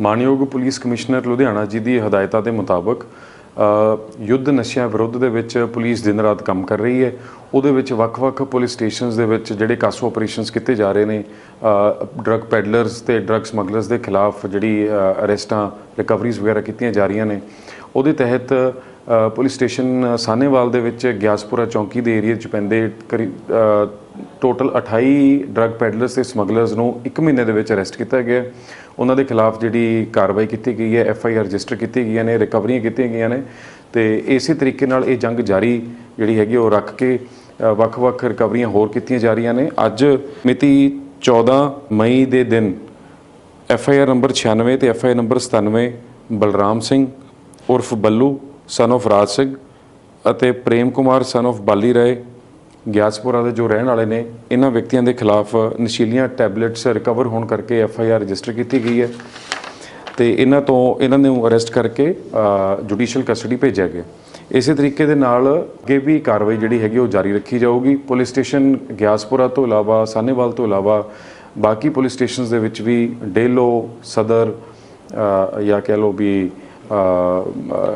ਮਾਨਯੋਗ police commissioner Ludhiana ਜੀ ਦੀ ਹਦਾਇਤਾਂ ਦੇ ਮੁਤਾਬਕ ਯੁੱਧ ਨਸ਼ਿਆਂ ਵਿਰੁੱਧ ਦੇ ਵਿੱਚ ਪੁਲਿਸ ਦਿਨ ਰਾਤ ਕੰਮ ਕਰ ਰਹੀ ਹੈ। ਉਹਦੇ ਵਿੱਚ ਵੱਖ-ਵੱਖ ਪੁਲਿਸ ਸਟੇਸ਼ਨਸ ਦੇ ਵਿੱਚ ਜਿਹੜੇ ਕਾਸੋ ਆਪਰੇਸ਼ਨਸ ਕੀਤੇ ਜਾ ਰਹੇ ਨੇ ਡਰੱਗ ਪੈਡਲਰਸ ਤੇ ਡਰੱਗ ਸਮਗਲਰਸ ਦੇ ਖਿਲਾਫ ਜਿਹੜੀ ਅਰੈਸਟਾਂ, ਰਿਕਵਰੀਜ਼ ਵਗੈਰਾ ਕੀਤੀਆਂ ਜਾ ਰਹੀਆਂ ਨੇ। ਉਹਦੇ ਤਹਿਤ ਪੁਲਿਸ ਸਟੇਸ਼ਨ ਸਾਨੇਵਾਲ ਦੇ ਵਿੱਚ ਗਿਆਸਪੁਰਾ ਚੌਂਕੀ ਦੇ ਏਰੀਆ 'ਚ ਪੈਂਦੇ ਕਰੀਬ ਟੋਟਲ 28 ਡਰੱਗ ਪੈਡਲਰਸ ਤੇ ਸਮਗਲਰਸ ਨੂੰ 1 ਮਹੀਨੇ ਦੇ ਵਿੱਚ ਅਰੈਸਟ ਕੀਤਾ ਗਿਆ ਉਹਨਾਂ ਦੇ ਖਿਲਾਫ ਜਿਹੜੀ ਕਾਰਵਾਈ ਕੀਤੀ ਗਈ ਹੈ ਐਫ ਆਈ ਆਰ ਰਜਿਸਟਰ ਕੀਤੀ ਗਈਆਂ ਨੇ ਰਿਕਵਰੀਆਂ ਕੀਤੀਆਂ ਗਈਆਂ ਨੇ ਤੇ ਇਸੇ ਤਰੀਕੇ ਨਾਲ ਇਹ ਜੰਗ ਜਾਰੀ ਜਿਹੜੀ ਹੈਗੀ ਉਹ ਰੱਖ ਕੇ ਵੱਖ-ਵੱਖ ਰਿਕਵਰੀਆਂ ਹੋਰ ਕੀਤੀਆਂ ਜਾ ਰਹੀਆਂ ਨੇ। ਅੱਜ ਮਿਤੀ 14 ਮਈ ਦੇ ਦਿਨ ਐਫ ਆਈ ਆਰ ਨੰਬਰ 96 ਤੇ F I R number 97 Balram Singh, ਉਰਫ ਬੱਲੂ ਸਨ of ਰਾਜ ਸਿੰਘ ਅਤੇ ਪ੍ਰੇਮ ਕੁਮਾਰ ਸਨ of ਬਾਲੀ ਰਾਏ ਗਿਆਸਪੁਰਾ ਦੇ ਜੋ ਰਹਿਣ ਵਾਲੇ ਨੇ, ਇਹਨਾਂ ਵਿਅਕਤੀਆਂ ਦੇ ਖਿਲਾਫ ਨਸ਼ੀਲੀਆਂ ਟੈਬਲੇਟਸ ਰਿਕਵਰ ਹੋਣ ਕਰਕੇ ਐਫ ਆਈ ਆਰ ਰਜਿਸਟਰ ਕੀਤੀ ਗਈ ਹੈ ਤੇ ਇਹਨਾਂ ਤੋਂ ਇਹਨਾਂ ਨੂੰ ਅਰੈਸਟ ਕਰਕੇ ਜੁਡੀਸ਼ੀਅਲ ਕਸਟਡੀ ਭੇਜਿਆ ਗਿਆ। ਇਸੇ ਤਰੀਕੇ ਦੇ ਨਾਲ ਅੱਗੇ ਵੀ ਕਾਰਵਾਈ ਜਿਹੜੀ ਹੈਗੀ ਉਹ ਜਾਰੀ ਰੱਖੀ ਜਾਊਗੀ। ਪੁਲਿਸ ਸਟੇਸ਼ਨ ਗਿਆਸਪੁਰਾ ਤੋਂ ਇਲਾਵਾ ਸਾਨੇਵਾਲ ਤੋਂ ਇਲਾਵਾ ਬਾਕੀ ਪੁਲਿਸ ਸਟੇਸ਼ਨਸ ਦੇ ਵਿੱਚ ਵੀ ਡੇਲੋ, ਸਦਰ ਜਾਂ ਕਹਿ ਲਓ ਵੀ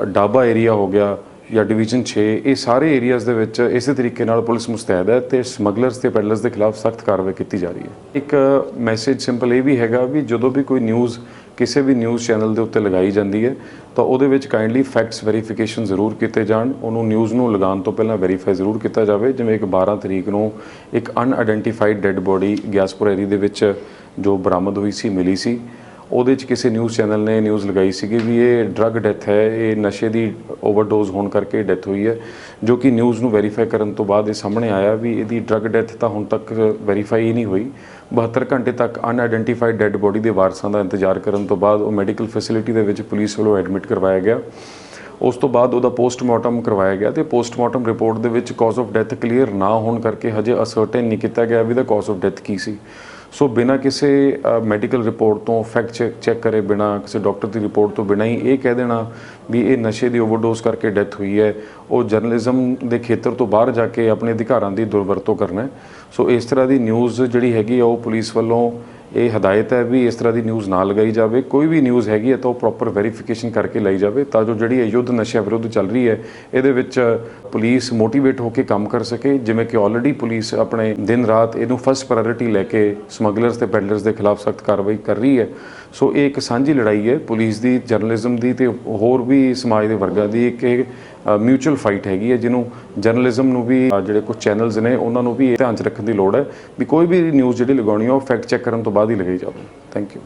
ਡਾਬਾ ਏਰੀਆ ਹੋ ਗਿਆ ਜਾਂ ਡਿਵੀਜ਼ਨ 6 ਇਹ ਸਾਰੇ ਏਰੀਆਜ਼ ਦੇ ਵਿੱਚ ਇਸੇ ਤਰੀਕੇ ਨਾਲ ਪੁਲਿਸ ਮੁਸਤੈਦ ਹੈ ਤੇ ਸਮਗਲਰਸ ਤੇ ਪੈਡਲਰਸ ਦੇ ਖਿਲਾਫ ਸਖਤ ਕਾਰਵਾਈ ਕੀਤੀ ਜਾ ਰਹੀ ਹੈ। ਇੱਕ ਮੈਸੇਜ ਸਿੰਪਲ ਇਹ ਵੀ ਹੈਗਾ ਵੀ ਜਦੋਂ ਵੀ ਕੋਈ ਨਿਊਜ਼ ਕਿਸੇ ਵੀ ਨਿਊਜ਼ ਚੈਨਲ ਦੇ ਉੱਤੇ ਲਗਾਈ ਜਾਂਦੀ ਹੈ, ਤਾਂ ਉਹਦੇ ਵਿੱਚ ਕਾਈਂਡਲੀ ਫੈਕਟਸ ਵੈਰੀਫਿਕੇਸ਼ਨ ਜ਼ਰੂਰ ਕੀਤੇ ਜਾਣ, ਉਹਨੂੰ ਨਿਊਜ਼ ਨੂੰ ਲਗਾਉਣ ਤੋਂ ਪਹਿਲਾਂ ਵੈਰੀਫਾਈ ਜ਼ਰੂਰ ਕੀਤਾ ਜਾਵੇ, ਜਿਵੇਂ ਇੱਕ 12 ਤਰੀਕ ਨੂੰ ਇੱਕ unidentified dead body Giaspura area ਦੇ ਵਿੱਚ ਜੋ ਬਰਾਮਦ ਹੋਈ ਸੀ, ਮਿਲੀ ਸੀ। ਉਹਦੇ 'ਚ ਕਿਸੇ ਨਿਊਜ਼ ਚੈਨਲ ਨੇ ਨਿਊਜ਼ ਲਗਾਈ ਸੀਗੀ ਵੀ ਇਹ ਡਰੱਗ ਡੈਥ ਹੈ, ਇਹ ਨਸ਼ੇ ਦੀ ਓਵਰਡੋਜ਼ ਹੋਣ ਕਰਕੇ ਡੈਥ ਹੋਈ ਹੈ, ਜੋ ਕਿ ਨਿਊਜ਼ ਨੂੰ ਵੈਰੀਫਾਈ ਕਰਨ ਤੋਂ ਬਾਅਦ ਇਹ ਸਾਹਮਣੇ ਆਇਆ ਵੀ ਇਹਦੀ ਡਰੱਗ ਡੈਥ ਤਾਂ ਹੁਣ ਤੱਕ ਵੈਰੀਫਾਈ ਹੀ ਨਹੀਂ ਹੋਈ। 72 ਘੰਟੇ ਤੱਕ ਅਨਆਇਡੈਂਟੀਫਾਈਡ ਡੈੱਡ ਬੋਡੀ ਦੇ ਵਾਰਸਾਂ ਦਾ ਇੰਤਜ਼ਾਰ ਕਰਨ ਤੋਂ ਬਾਅਦ ਉਹ ਮੈਡੀਕਲ ਫੈਸਿਲਿਟੀ ਦੇ ਵਿੱਚ ਪੁਲਿਸ ਵੱਲੋਂ ਐਡਮਿਟ ਕਰਵਾਇਆ ਗਿਆ। ਉਸ ਤੋਂ ਬਾਅਦ ਉਹਦਾ ਪੋਸਟਮਾਰਟਮ ਕਰਵਾਇਆ ਗਿਆ ਤੇ ਪੋਸਟਮਾਰਟਮ ਰਿਪੋਰਟ ਦੇ ਵਿੱਚ ਕਾਜ਼ ਆਫ ਡੈਥ ਕਲੀਅਰ ਨਾ ਹੋਣ ਕਰਕੇ ਹਜੇ ਅਸਰਟਨ ਨਹੀਂ ਕੀਤਾ ਗਿਆ ਵੀ ਦਾ ਕਾਜ਼ ਆਫ ਡੈਥ ਕੀ ਸੀ। ਸੋ ਬਿਨਾਂ ਕਿਸੇ ਮੈਡੀਕਲ ਰਿਪੋਰਟ ਤੋਂ ਫੈਕਟ ਚੈੱਕ ਚੈੱਕ ਕਰੇ, ਬਿਨਾਂ ਕਿਸੇ ਡਾਕਟਰ ਦੀ ਰਿਪੋਰਟ ਤੋਂ ਬਿਨਾਂ ਹੀ ਇਹ ਕਹਿ ਦੇਣਾ ਵੀ ਇਹ ਨਸ਼ੇ ਦੀ ਓਵਰਡੋਜ਼ ਕਰਕੇ ਡੈਥ ਹੋਈ ਹੈ। ਉਹ ਜਰਨਲਿਜ਼ਮ ਦੇ ਖੇਤਰ ਤੋਂ ਬਾਹਰ ਜਾ ਕੇ ਆਪਣੇ ਅਧਿਕਾਰਾਂ ਦੀ ਦੁਰਵਰਤੋਂ ਕਰਨਾ ਸੋ ਇਸ ਤਰ੍ਹਾਂ ਦੀ ਨਿਊਜ਼ ਜਿਹੜੀ ਹੈਗੀ ਆ, ਉਹ ਪੁਲਿਸ ਵੱਲੋਂ ਇਹ ਹਦਾਇਤ ਹੈ ਵੀ ਇਸ ਤਰ੍ਹਾਂ ਦੀ ਨਿਊਜ਼ ਨਾ ਲਗਾਈ ਜਾਵੇ। ਕੋਈ ਵੀ ਨਿਊਜ਼ ਹੈਗੀ ਹੈ ਤਾਂ ਉਹ ਪ੍ਰੋਪਰ ਵੈਰੀਫਿਕੇਸ਼ਨ ਕਰਕੇ ਲਈ ਜਾਵੇ ਤਾਂ ਜੋ ਜਿਹੜੀ ਇਹ ਯੁੱਧ ਨਸ਼ਿਆਂ ਵਿਰੁੱਧ ਚੱਲ ਰਹੀ ਹੈ, ਇਹਦੇ ਵਿੱਚ ਪੁਲਿਸ ਮੋਟੀਵੇਟ ਹੋ ਕੇ ਕੰਮ ਕਰ ਸਕੇ। ਜਿਵੇਂ ਕਿ ਆਲਰੇਡੀ ਪੁਲਿਸ ਆਪਣੇ ਦਿਨ ਰਾਤ ਇਹਨੂੰ ਫਸਟ ਪ੍ਰਾਇੋਰਟੀ ਲੈ ਕੇ ਸਮਗਲਰਸ ਤੇ ਪੈਡਲਰਸ ਦੇ ਖਿਲਾਫ ਸਖਤ ਕਾਰਵਾਈ ਕਰ ਰਹੀ ਹੈ। ਸੋ ਇਹ ਇੱਕ ਸਾਂਝੀ ਲੜਾਈ ਹੈ ਪੁਲਿਸ ਦੀ ਜਰਨਲਿਜ਼ਮ ਦੀ ਤੇ ਹੋਰ ਵੀ ਸਮਾਜ ਦੇ ਵਰਗਾਂ ਦੀ। ਕਿ ਇਹ ਮਿਊਚੁਅਲ ਫਾਈਟ ਹੈਗੀ ਹੈ, ਜਿਹਨੂੰ ਜਰਨਲਿਜ਼ਮ ਨੂੰ ਵੀ ਜਿਹੜੇ ਕੁਝ ਚੈਨਲਸ ਨੇ, ਉਹਨਾਂ ਨੂੰ ਵੀ ਇਹ ਧਿਆਨ 'ਚ ਰੱਖਣ ਦੀ ਲੋੜ ਹੈ ਵੀ ਕੋਈ ਵੀ ਨਿਊਜ਼ ਜਿਹੜੀ ਲਗਾਉਣੀ ਹੈ, ਉਹ ਫੈਕਟ ਚੈੱਕ ਕਰਨ ਤੋਂ ਬਾਅਦ ਹੀ ਲਗਾਈ ਜਾਵੇ। Thank you